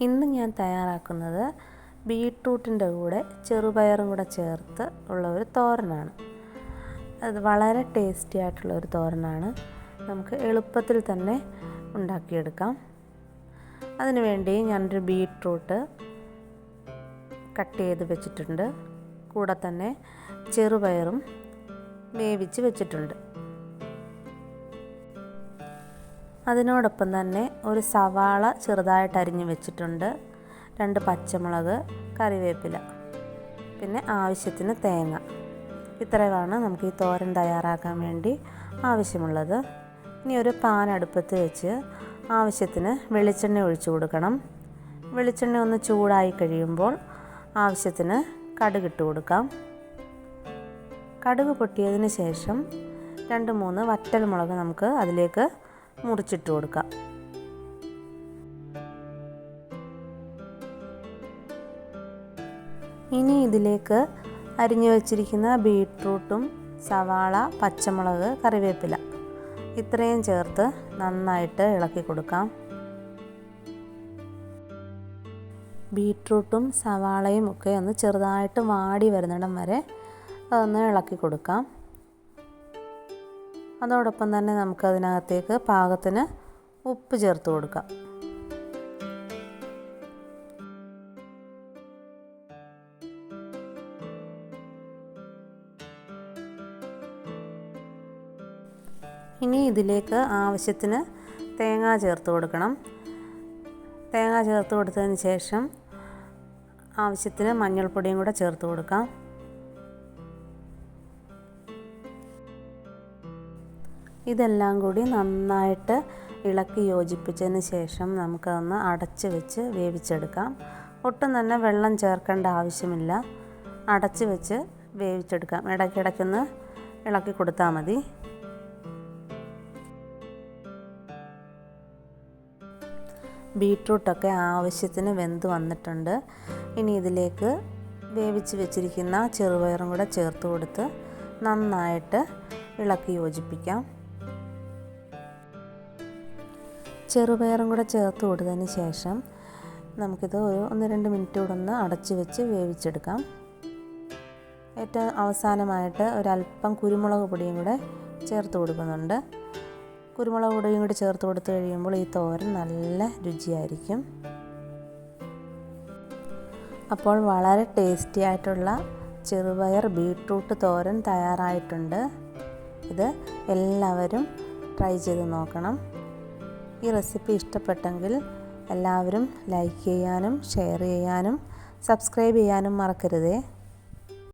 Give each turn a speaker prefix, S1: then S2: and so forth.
S1: ഇന്ന് ഞാൻ തയ്യാറാക്കുന്നത് ബീട്രൂട്ടിന്റെ കൂടെ ചെറുപയറും കൂടെ ചേർത്ത് ഉള്ള ഒരു തോരനാണ്. അത് വളരെ ടേസ്റ്റി ആയിട്ടുള്ള ഒരു തോരനാണ്. നമുക്ക് എളുപ്പത്തിൽ തന്നെ ഉണ്ടാക്കിയെടുക്കാം. അതിനു വേണ്ടി ഞാനൊരു ബീട്രൂട്ട് കട്ട് ചെയ്ത് വെച്ചിട്ടുണ്ട്. കൂടെ തന്നെ ചെറുപയറും വേവിച്ച് വെച്ചിട്ടുണ്ട്. അതിനോടൊപ്പം തന്നെ ഒരു സവാള ചെറുതായിട്ട് അരിഞ്ഞ് വെച്ചിട്ടുണ്ട്. രണ്ട് പച്ചമുളക് കറിവേപ്പില പിന്നെ ആവശ്യത്തിന് തേങ്ങ. ഇത്രയുമാണ് നമുക്ക് ഈ തോരൻ തയ്യാറാക്കാൻ വേണ്ടി ആവശ്യമുള്ളത്. ഇനി ഒരു പാൻ അടുപ്പത്ത് വെച്ച് ആവശ്യത്തിന് വെളിച്ചെണ്ണ ഒഴിച്ചു കൊടുക്കണം. വെളിച്ചെണ്ണ ഒന്ന് ചൂടായി കഴിയുമ്പോൾ ആവശ്യത്തിന് കടുക് ഇട്ട് കൊടുക്കാം. കടുക് പൊട്ടിയതിന് ശേഷം രണ്ട് മൂന്ന് വറ്റൽ മുളക് നമുക്ക് അതിലേക്ക് മുറിച്ചിട്ട് കൊടുക്കാം ഇനി ഇതിലേക്ക് അരിഞ്ഞു വച്ചിരിക്കുന്ന ബീട്രൂട്ടും സവാള പച്ചമുളക് കറിവേപ്പില ഇത്രയും ചേർത്ത് നന്നായിട്ട് ഇളക്കി കൊടുക്കാം. ബീട്രൂട്ടും സവാളയും ഒക്കെ ഒന്ന് ചെറുതായിട്ട് വാടി വരുന്നിടം വരെ ഒന്ന് ഇളക്കി കൊടുക്കാം. അതോടൊപ്പം തന്നെ നമുക്കതിനകത്തേക്ക് പാകത്തിന് ഉപ്പ് ചേർത്ത് കൊടുക്കാം. ഇനി ഇതിലേക്ക് ആവശ്യത്തിന് തേങ്ങ ചേർത്ത് കൊടുക്കണം. തേങ്ങ ചേർത്ത് കൊടുത്തതിന് ശേഷം ആവശ്യത്തിന് മഞ്ഞൾപ്പൊടിയും കൂടെ ചേർത്ത് കൊടുക്കാം. ഇതെല്ലാം കൂടി നന്നായിട്ട് ഇളക്കി യോജിപ്പിച്ചതിന് ശേഷം നമുക്കതൊന്ന് അടച്ച് വെച്ച് വേവിച്ചെടുക്കാം. ഒട്ടും തന്നെ വെള്ളം ചേർക്കേണ്ട ആവശ്യമില്ല. അടച്ച് വെച്ച് വേവിച്ചെടുക്കാം. ഇടയ്ക്കിടയ്ക്കൊന്ന് ഇളക്കി കൊടുത്താൽ മതി. ബീട്രൂട്ടൊക്കെ ആവശ്യത്തിന് വെന്ത് വന്നിട്ടുണ്ട്. ഇനി ഇതിലേക്ക് വേവിച്ച് വെച്ചിരിക്കുന്ന ചെറുപയറും കൂടെ ചേർത്ത് കൊടുത്ത് നന്നായിട്ട് ഇളക്കി യോജിപ്പിക്കാം. ചെറുപയറും കൂടെ ചേർത്ത് കൊടുത്തതിന് ശേഷം നമുക്കിത് ഒരു ഒന്ന് രണ്ട് മിനിറ്റ് കൂടെ ഒന്ന് അടച്ചു വെച്ച് വേവിച്ചെടുക്കാം. ഏറ്റവും അവസാനമായിട്ട് ഒരല്പം കുരുമുളക് പൊടിയും കൂടെ ചേർത്ത് കൊടുക്കുന്നുണ്ട്. കുരുമുളക് പൊടിയും കൂടി ചേർത്ത് കൊടുത്തു കഴിയുമ്പോൾ ഈ തോരൻ നല്ല രുചിയായിരിക്കും. അപ്പോൾ വളരെ ടേസ്റ്റി ആയിട്ടുള്ള ചെറുപയർ ബീട്രൂട്ട് തോരൻ തയ്യാറായിട്ടുണ്ട്. ഇത് എല്ലാവരും ട്രൈ ചെയ്ത് നോക്കണം. ഈ റെസിപ്പി ഇഷ്ടപ്പെട്ടെങ്കിൽ എല്ലാവരും ലൈക്ക് ചെയ്യാനും ഷെയർ ചെയ്യാനും സബ്സ്ക്രൈബ് ചെയ്യാനും മറക്കരുതേ.